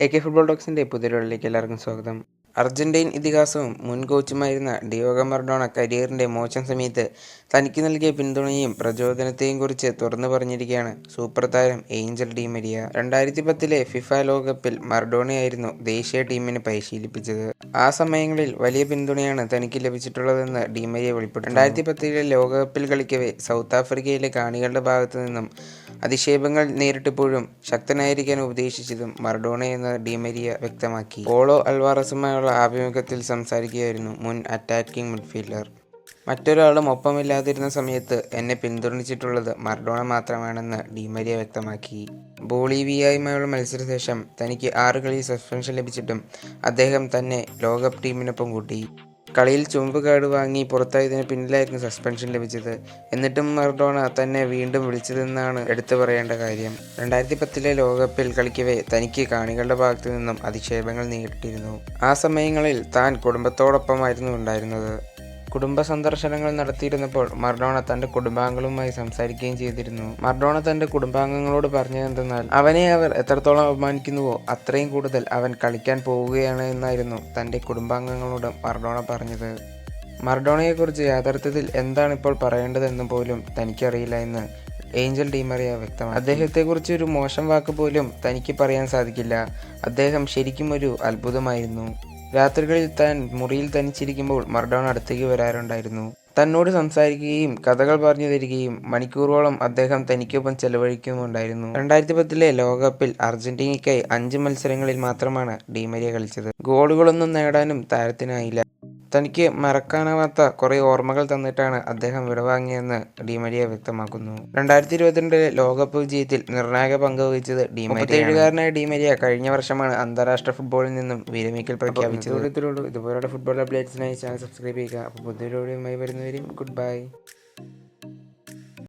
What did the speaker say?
A K football ടോക്സിന്റെ പുതിയൊരിലേക്ക് എല്ലാവർക്കും സ്വാഗതം. അർജന്റീൻ ഇതിഹാസവും മുൻ കോച്ചുമായിരുന്ന ഡിയോഗ മർഡോണ കരിയറിന്റെ മോശം സമയത്ത് തനിക്ക് നൽകിയ പിന്തുണയും പ്രചോദനത്തെയും കുറിച്ച് തുറന്നു പറഞ്ഞിരിക്കുകയാണ് സൂപ്പർ താരം ഏഞ്ചൽ ഡി മരിയ. രണ്ടായിരത്തി പത്തിലെ ഫിഫ ലോകകപ്പിൽ മർഡോണയായിരുന്നു ദേശീയ ടീമിനെ പരിശീലിപ്പിച്ചത്. ആ സമയങ്ങളിൽ വലിയ പിന്തുണയാണ് തനിക്ക് ലഭിച്ചിട്ടുള്ളതെന്ന് ഡി മരിയ വെളിപ്പെട്ടു രണ്ടായിരത്തി പത്തിലെ ലോകകപ്പിൽ കളിക്കവേ സൗത്ത് ആഫ്രിക്കയിലെ കാണികളുടെ ഭാഗത്തു നിന്നും അധിക്ഷേപങ്ങൾ നേരിട്ടപ്പോഴും ശക്തനായിരിക്കാൻ ഉപദേശിച്ചതും മർഡോണയെന്ന് ഡിമരിയ വ്യക്തമാക്കി. പോളോ അൽവാറസുമായുള്ള ആഭിമുഖ്യത്തിൽ സംസാരിക്കുകയായിരുന്നു മുൻ അറ്റാക്കിംഗ് മിഡ്ഫീൽഡർ. മറ്റൊരാളും ഒപ്പമില്ലാതിരുന്ന സമയത്ത് എന്നെ പിന്തുണച്ചിട്ടുള്ളത് മർഡോണ മാത്രമാണെന്ന് ഡിമരിയ വ്യക്തമാക്കി. ബോളീവിയയുമായുള്ള മത്സരശേഷം തനിക്ക് ആറ് കളി സസ്പെൻഷൻ ലഭിച്ചിട്ടും അദ്ദേഹം തന്നെ ലോകകപ്പ് ടീമിനൊപ്പം കൂട്ടി. കളിയിൽ ചുമ്പ് കാർഡ് വാങ്ങി പുറത്തായതിന് പിന്നിലായിരുന്നു സസ്പെൻഷൻ ലഭിച്ചത്. എന്നിട്ടും മർഡോണ തന്നെ വീണ്ടും വിളിച്ചതെന്നാണ് എടുത്തു പറയേണ്ട കാര്യം. രണ്ടായിരത്തി പത്തിലെ ലോകകപ്പിൽ കളിക്കവേ തനിക്ക് കാണികളുടെ ഭാഗത്തു നിന്നും അധിക്ഷേപങ്ങൾ നേരിട്ടിരുന്നു. ആ സമയങ്ങളിൽ താൻ കുടുംബത്തോടൊപ്പമായിരുന്നു ഉണ്ടായിരുന്നത്. കുടുംബ സന്ദർശനങ്ങൾ നടത്തിയിരുന്നപ്പോൾ മർഡോണ തന്റെ കുടുംബാംഗങ്ങളുമായി സംസാരിക്കുകയും ചെയ്തിരുന്നു. മർഡോണ തന്റെ കുടുംബാംഗങ്ങളോട് പറഞ്ഞതെന്തെന്നാൽ അവനെ അവർ എത്രത്തോളം അപമാനിക്കുന്നുവോ അത്രയും കൂടുതൽ അവൻ കളിക്കാൻ പോവുകയാണ് എന്നായിരുന്നു തന്റെ കുടുംബാംഗങ്ങളോട് മർഡോണ പറഞ്ഞത്. മർഡോണയെക്കുറിച്ച് യാഥാർത്ഥ്യത്തിൽ എന്താണ് ഇപ്പോൾ പറയേണ്ടതെന്ന് പോലും തനിക്കറിയില്ല എന്ന് ഏഞ്ചൽ ഡീമറിയ വ്യക്തമാണ് അദ്ദേഹത്തെക്കുറിച്ച് ഒരു മോശം വാക്ക് പോലും തനിക്ക് പറയാൻ സാധിക്കില്ല. അദ്ദേഹം ശരിക്കും ഒരു അത്ഭുതമായിരുന്നു. രാത്രികളിൽ താൻ മുറിയിൽ തനിച്ചിരിക്കുമ്പോൾ മർഡോണ അടുത്തേക്ക് വരാറുണ്ടായിരുന്നു. തന്നോട് സംസാരിക്കുകയും കഥകൾ പറഞ്ഞു തരികയും മണിക്കൂറോളം അദ്ദേഹം തനിക്കൊപ്പം ചെലവഴിക്കുന്നുണ്ടായിരുന്നു. രണ്ടായിരത്തി പത്തിലെ ലോകകപ്പിൽ അർജന്റീനയ്ക്കായി അഞ്ച് മത്സരങ്ങളിൽ മാത്രമാണ് ഡിമരിയ കളിച്ചത്. ഗോളുകളൊന്നും നേടാനും താരത്തിനായില്ല. തനിക്ക് മറക്കാനാവാത്ത കുറേ ഓർമ്മകൾ തന്നിട്ടാണ് അദ്ദേഹം വിടവാങ്ങിയെന്ന് ഡിമരിയ വ്യക്തമാക്കുന്നു. രണ്ടായിരത്തി ഇരുപത്തിരണ്ടിലെ ലോകകപ്പ് വിജയത്തിൽ നിർണായക പങ്ക് വഹിച്ചത് ഡിമരിയ ഡിമരിയ കഴിഞ്ഞ വർഷമാണ് അന്താരാഷ്ട്ര ഫുട്ബോളിൽ നിന്നും വിരമിക്കൽ പ്രഖ്യാപിച്ചത്. ഇതുപോലുള്ള ഫുട്ബോൾ അപ്ഡേറ്റ്സിനായി ചാനൽ സബ്സ്ക്രൈബ് ചെയ്യുക. അപ്പോൾ പുതിയൊരു വീഡിയോയുമായി വരുന്നവരെയും ഗുഡ് ബൈ.